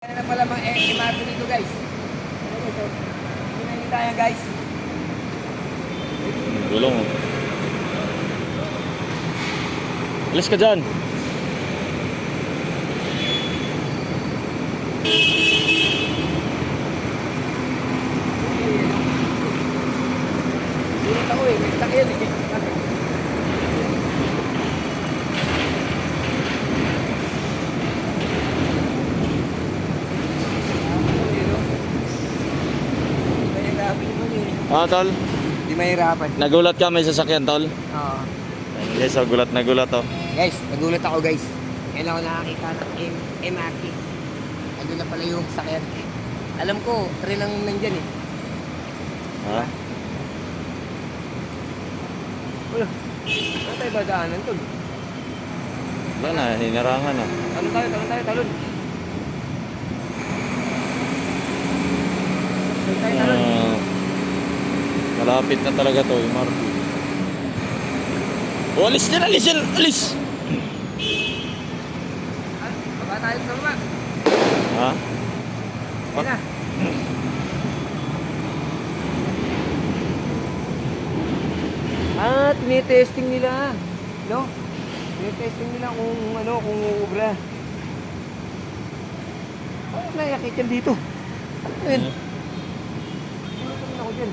Kaya na pala mga MRT dito guys. Hindi tayo guys. Gulong. Alis ka dyan. Dito ako eh, may sakyan eh. Ah, tol. Di mahirapan. Nagulat ka may sasakyan, tol. Oo. Ayun, Guys, oh, gulat na gulat, oh. Guys, nagulat ako guys. Kailan ako nakakita ng M MRT. Andun na pala yung sakyan. Alam ko, tren ang nandyan eh. Ha? Wala. Saan tayo ba daanan tol? Wala na, hinarangan na. Talon tayo, talon tayo, talon. Ah, malapit na talaga to, yung Marco. Oh, alis dyan, alis dyan, alis! Ah, baba tayo sa baba. Ha? Ayun na. Ah, tinitesting nila. No? Tinitesting nila kung ano, kung uubra. Paano nakakit yan dito? Ayun. Tinutuloy ako dyan.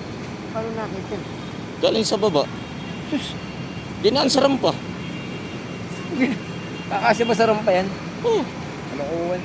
Paano nakakit yan? Galing sa baba. Sus, Dinaan sa rampa. kakasya ba sa rampa yan? Oh, Ano kuwan?